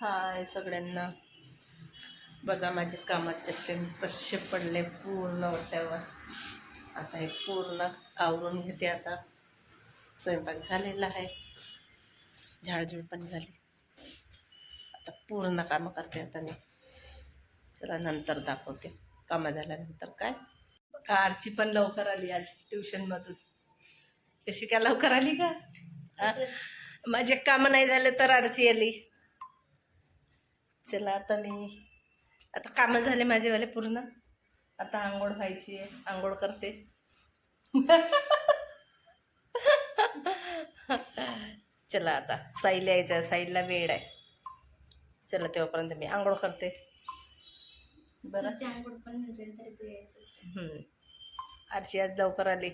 हाय सगळ्यांना. बघा माझे कामाचे शेण तसे पडले पूर्ण ओट्यावर. आता हे पूर्ण आवरून घेते आता. स्वयंपाक झालेला आहे. झाडझूड पण झाली. आता पूर्ण कामं करते आता मी. चला नंतर दाखवते. कामं झाल्यानंतर काय? आरची पण लवकर आली आज ट्युशनमधून. कशी काय लवकर आली का? माझे कामं नाही झाले तर आरची आली. चला आता मी आता कामं झाले माझेवाले पूर्ण. आता आंघोळ व्हायची आहे. आंघोळ करते. चला आता. साईल यायचं साईलला वेळ आहे. चला तेव्हापर्यंत मी आंघोळ करते. बरं. आंघोळ पण तरी तू. आरशी आज लवकर आली.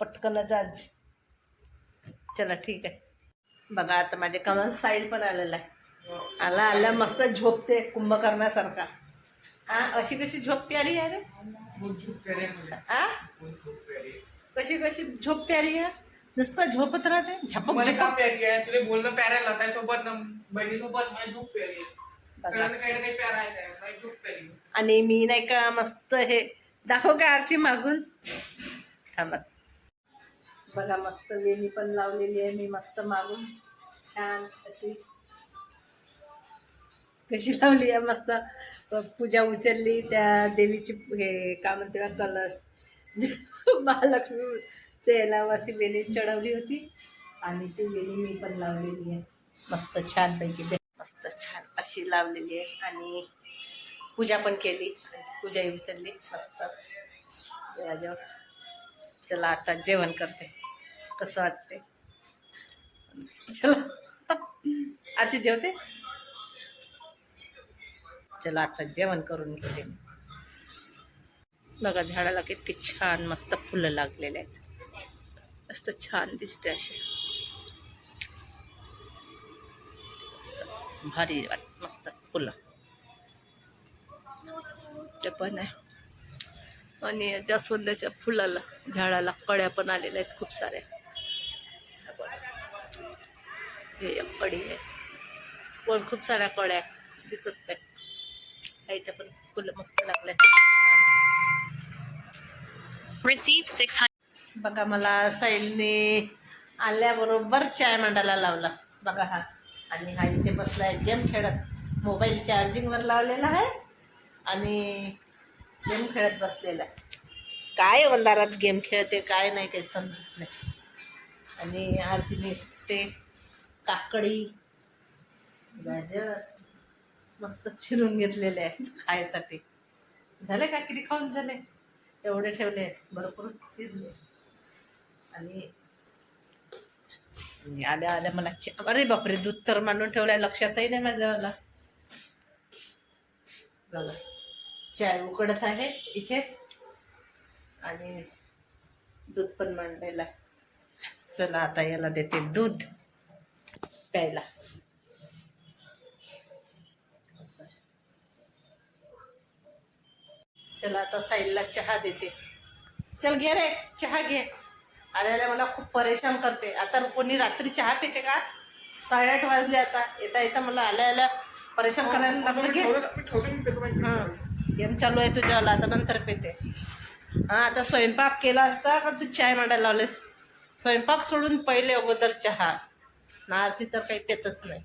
पटकनच आज. चला ठीक आहे. बघा आता माझ्या कामात साईल पण आलेला आहे. आला आला मस्त झोपते कुंभकर्णासारखा. हा अशी कशी झोप प्यारी आहे रे? आ? कशी कशी झोप प्यारी आहे? नुसतं झोपत राहते झपक मला का झपक. प्यारी आहे? तुला बोलणं प्यारा लावताय सोबत ना बहिणी सोबत माझी झोप प्यारी आहे. बघा. सगळ्यांना काही ना काही प्यारा आहे माझी झोप प्यारी आहे. आणि मी नाही का मस्त हे दाखव का आरची मागून? थांबत बघा मस्त वेणी पण लावलेली आहे मी मस्त मागून. छान अशी कशी लावली आहे मस्त. पूजा उचलली त्या देवीची हे काय म्हणते बा कलश. महालक्ष्मी याला अशी वेणी चढवली होती. आणि ती वेणी मी पण लावलेली आहे. मस्त छानपैकी दे मस्त छान अशी लावलेली आहे. आणि पूजा पण केली. पूजाही उचलली. मस्त. याजवळ चला आता जेवण करते. कसं वाटते चला. आजची जेवते? चला आता जेवण करून घेते. बघा झाडाला किती छान मस्त फुलं लागलेले आहेत. मस्त छान दिसते असे. मस्त भारी वाट मस्त फुलं. ते पण आहे. आणि जास्वंदाच्या फुलाला झाडाला कळ्या पण आलेल्या आहेत खूप साऱ्या. हे कडी आहे. पण खूप साऱ्या कळ्या दिसत नाही इथे पण फुलं मस्त लागले Received 600. बघा मला साईलने आल्याबरोबर चाय मांडायला लावला. बघा हा. आणि हा इथे बसलाय गेम खेळत. मोबाईल चार्जिंगवर लावलेला आहे आणि गेम खेळत बसलेला आहे. काय अंधारात गेम खेळते काय नाही काही समजत नाही. आणि आजीने ते काकडी गाजर मस्त चिरून घेतलेले आहेत खायसाठी. झाले का? किती खाऊन झाले? एवढे ठेवले आहेत. भरपूर चिरले. आणि आल्या आल्या मला अरे बापरे दूध तर मांडून ठेवलंय. लक्षातही नाही माझ्या मला. बघा. चाय उकडत आहे इथे. आणि दूध पण मांडलेलं आहे. चला आता याला देते दूध प्यायला असं आहे. चला आता साईडला चहा देते. चल घे रे चहा घे. आल्याला मला खूप परेशान करते. आता कोणी रात्री चहा पिते का? साडेआठ वाजले आता. येता येता मला आल्या आल्या परेशान करायला लागलं. घे. हां. गेम चालू आहे तुझ्यावाला आता नंतर पेते. हां आता स्वयंपाक केला असता का तू चाय मांडायला लावलेस? स्वयंपाक सोडून पहिले अगोदर चहा. नारची तर काही पेतच नाही.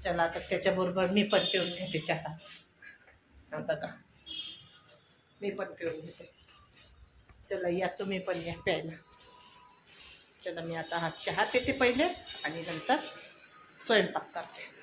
चला आता त्याच्याबरोबर मी पण पिऊन घेते चहा. हा बघा. मी पण पिऊन घेते. चला या तुम्ही पण या प्यायला. चला मी आता हा चहा पिते पहिले आणि नंतर स्वयंपाक करते.